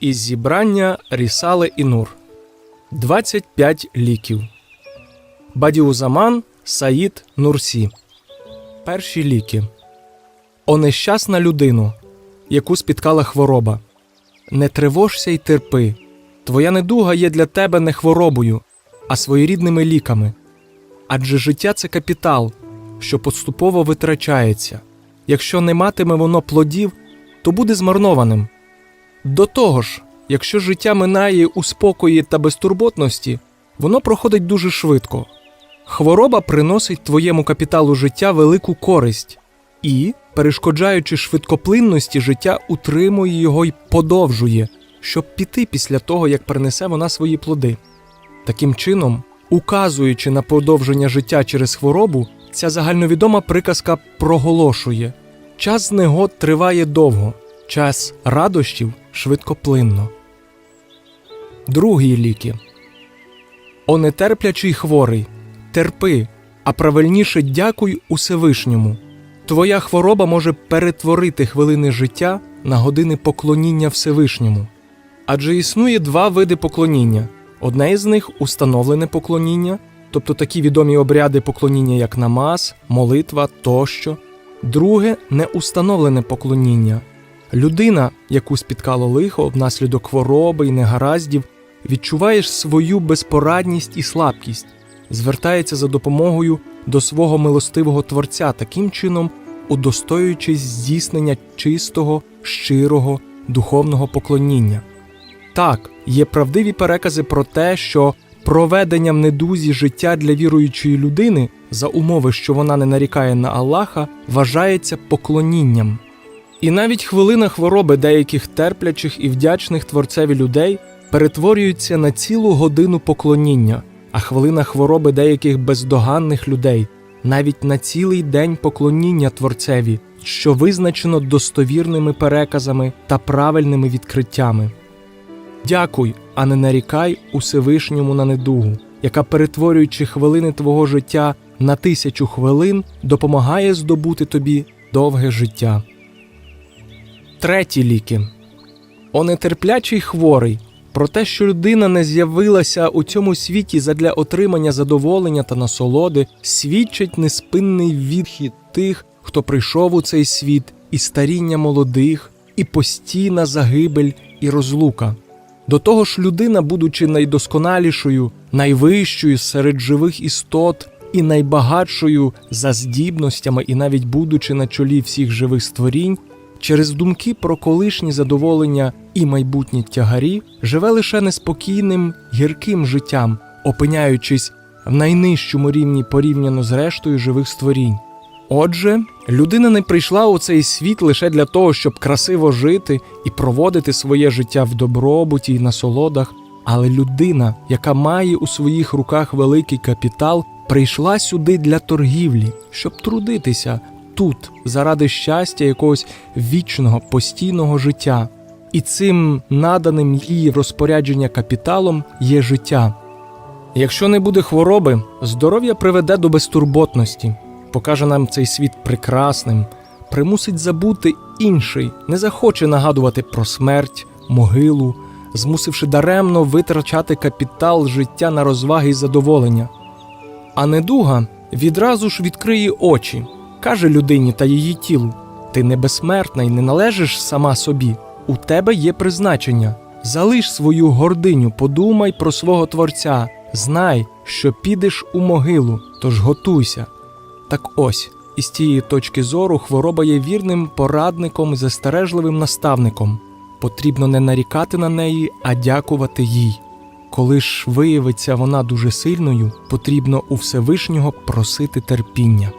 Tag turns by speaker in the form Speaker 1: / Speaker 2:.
Speaker 1: Із зібрання Рісале і Нур 25 ліків. Бадіузаман Саїд Нурсі. Перші ліки. О нещасна людину, яку спіткала хвороба. Не тривожся й терпи. Твоя недуга є для тебе не хворобою, а своєрідними ліками. Адже життя це капітал, що поступово витрачається. Якщо не матиме воно плодів, то буде змарнованим. До того ж, якщо життя минає у спокої та безтурботності, воно проходить дуже швидко. Хвороба приносить твоєму капіталу життя велику користь і, перешкоджаючи швидкоплинності життя, утримує його й подовжує, щоб піти після того, як принесе вона свої плоди. Таким чином, указуючи на подовження життя через хворобу, ця загальновідома приказка проголошує час негод триває довго, час радощів швидкоплинно. Другі ліки. О нетерплячий хворий, терпи, а правильніше дякуй Усевишньому. Твоя хвороба може перетворити хвилини життя на години поклоніння Всевишньому. Адже існує два види поклоніння. Одне із них установлене поклоніння, тобто такі відомі обряди поклоніння, як намаз, молитва тощо. Друге неустановлене поклоніння. Людина, яку спіткало лихо внаслідок хвороби і негараздів, відчуває свою безпорадність і слабкість, звертається за допомогою до свого милостивого Творця, таким чином удостоюючись здійснення чистого, щирого, духовного поклоніння. Так, є правдиві перекази про те, що проведення в недузі життя для віруючої людини за умови, що вона не нарікає на Аллаха, вважається поклонінням. І навіть хвилина хвороби деяких терплячих і вдячних творцеві людей перетворюється на цілу годину поклоніння, а хвилина хвороби деяких бездоганних людей навіть на цілий день поклоніння творцеві, що визначено достовірними переказами та правильними відкриттями. Дякуй, а не нарікай Усевишньому на недугу, яка, перетворюючи хвилини твого життя на тисячу хвилин, допомагає здобути тобі довге життя. Треті ліки. О нетерплячий хворий. Про те, що людина не з'явилася у цьому світі задля отримання задоволення та насолоди, свідчить неспинний відхід тих, хто прийшов у цей світ, і старіння молодих, і постійна загибель і розлука. До того ж, людина, будучи найдосконалішою, найвищою серед живих істот і найбагатшою за здібностями, і навіть будучи на чолі всіх живих створінь, через думки про колишні задоволення і майбутні тягарі, живе лише неспокійним, гірким життям, опиняючись в найнижчому рівні порівняно з рештою живих створінь. Отже, людина не прийшла у цей світ лише для того, щоб красиво жити і проводити своє життя в добробуті й насолодах, але людина, яка має у своїх руках великий капітал, прийшла сюди для торгівлі, щоб трудитися тут заради щастя якогось вічного постійного життя. І цим наданим їй розпорядження капіталом є життя. Якщо не буде хвороби, здоров'я приведе до безтурботності, покаже нам цей світ прекрасним, примусить забути інший, не захоче нагадувати про смерть, могилу, змусивши даремно витрачати капітал життя на розваги і задоволення. А недуга відразу ж відкриє очі, каже людині та її тілу: Ти не безсмертна і не належиш сама собі. У тебе є призначення. Залиш свою гординю, подумай про свого Творця, знай, що підеш у могилу, тож готуйся. Так ось, із цієї точки зору хвороба є вірним порадником застережливим наставником. Потрібно не нарікати на неї, а дякувати їй. Коли ж виявиться вона дуже сильною, потрібно у Всевишнього просити терпіння.